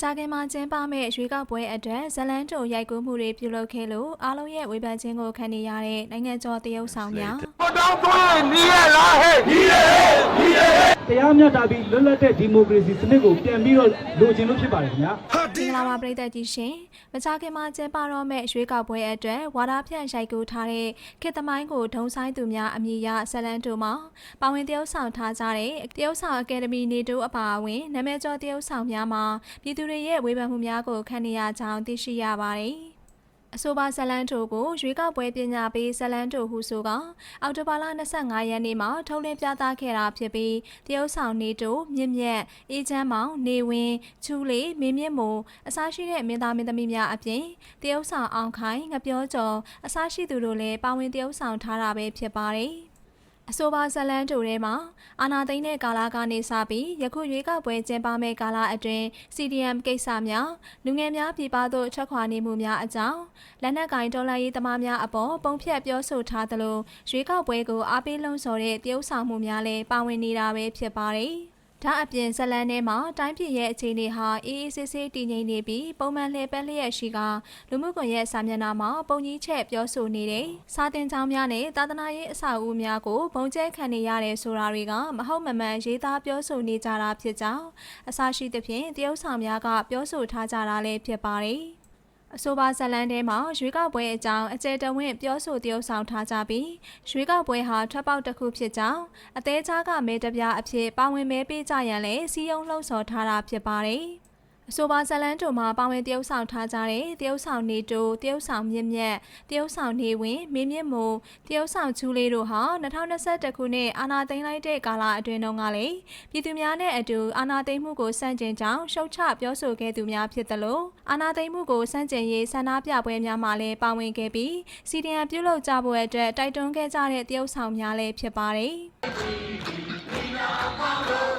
ကြာခင်မှာကျင်းပမဲ့ရွေးကောက်ပွဲအတွက်ဇလန်းတိုရိုက်ကူးမှုတွေပြုလုပ်ခဲ့လို့အားလုံးရဲ့ဝေဖန်ခြင်းကိုခံနေရတဲ့နိုင်ငံကျော်တရုတ်ဆောင်များ တောင်းသွားနေရလားဟဲ့နေရနေရတရားမျှတပြီးလွတ်လပ်တဲ့ဒီမိုကရေစီစနစ်ကိုပြန်ပြီးတော့လိုချင်လို့ဖြစ်ပါတယ်ခင်ဗျာမင်္ဂလာပါပရိသတ်ကြီးရှင်မကြာခင်မှာကျင်းပတော့မယ့်ရွေးကောက်ပွဲအတွက်ဝါဒဖြန့်ရိုက်ကူးထားတဲ့ခေတ်သမိုင်းကိုဒုံဆိုင်သူများအမည်ရဆလန်တို့မှာပါဝင်တရုပ်ဆောင်ထားကြတဲ့တရုပ်ဆောင်အကယ်ဒမီနေတိုးအပါအဝင်နာမည်ကျော်တရုပ်ဆောင်များမှာပြည်သူတွေရဲ့ဝေဖန်မှုများကိုခံနေရကြောင်းသိရှိရပါတယ် အဆိုပါဇလန်တိုကိုရွေးကောက်ပွဲပညာပေးဇလန်တိုဟုဆိုကအောက်တိုဘာလ25ရက်နေ့မှာထုတ်လင်းပြသခဲ့တာဖြစ်ပြီးတရုတ်ဆောင်နေတိုမြင့်မြတ်အေးချမ်းမောင်နေဝင်းချူလေးမင်းမြင့်မို့အစားရှိတဲ့မင်းသားမင်းသမီးများအပြင်တရုတ်ဆောင်အောင်ခိုင်ငပြောကျော်အစားရှိသူတို့လည်းပါဝင်တရုတ်ဆောင်ထားတာပဲဖြစ်ပါတယ် အဆိုပါဇလန်တိုထဲမှာအာနာသိန်းတဲ့ကာလာကနေစပြီးယခုရွေးကောက်ပွဲကျင်းပမဲ့ကာလာအတွင်း CDM ကိစ္စများလူငယ်များပြည်ပသို့ထွက်ခွာနေမှုများအကြောင်းလက်နက်ကင်တော်လှန်ရေးသမားများအပေါ်ပုံဖြတ်ပြောဆိုထားသလိုရွေးကောက်ပွဲကိုအားပေးလှုံ့ဆော်တဲ့တရုတ်ဆောင်မှုများလည်းပါဝင်နေတာပဲဖြစ်ပါတယ်။ ဒါအပြင်ဇလန်ထဲမှာတိုင်းပြည်ရဲ့အခြေအနေဟာအေးအေးဆေးဆေးတည်ငြိမ်နေပြီးပုံမှန်လှည့်ပတ်လျက်ရှိကလူမှုကွန်ရက်စာမျက်နှာမှာပုံကြီးချက်ပြောဆိုနေတဲ့စာတင်ကြောင်းများနဲ့သာသနာရေးအဆောက်အဦများကိုဘုံကျဲခံနေရတယ်ဆိုတာတွေကမဟုတ်မမှန်ရေးသားပြောဆိုနေကြတာဖြစ်ကြောင်းအစရှိသဖြင့်တရုတ်ဆောင်များကပြောဆိုထားကြတာလည်းဖြစ်ပါတယ်။ အဆိုပါဇတ်လန်ထဲမှာရွေးကောက်ပွဲအကြောင်းအကျယ်တဝင့်ပြောဆိုတရုပ်ဆောင်ထားကြပြီးရွေးကောက်ပွဲဟာထွက်ပေါက်တစ်ခုဖြစ်ကြောင်းအသေးချားကမဲတပြားအဖြစ်ပါဝင်မဲပေးကြရန်လည်းစီယုံလှုံ့ဆော်ထားတာဖြစ်ပါတယ်။ အဆိုပါဇတ်လန်တို့မှာပါဝင်တရုပ်ဆောင်ထားကြတဲ့တရုပ်ဆောင်နေတိုတရုပ်ဆောင်မြင့်မြတ်တရုပ်ဆောင်နေဝင်မင်းမြင့်မို့တရုပ်ဆောင်ချူလေးတို့ဟာ2021ခုနှစ်အာဏာသိမ်းလိုက်တဲ့ကာလအတွင်းတုန်းကလည်းပြည်သူများနဲ့အတူအာဏာသိမ်းမှုကိုစန့်ကျင်ကြောင်းရှုတ်ချပြောဆိုခဲ့သူများဖြစ်သလိုအာဏာသိမ်းမှုကိုစန့်ကျင်ရေးဆန္ဒပြပွဲများမှာလည်းပါဝင်ခဲ့ပြီးစီဒီအမ်ပြုလုပ်ကြဖို့အတွက်တိုက်တွန်းခဲ့ကြတဲ့တရုပ်ဆောင်များလည်းဖြစ်ပါတယ်။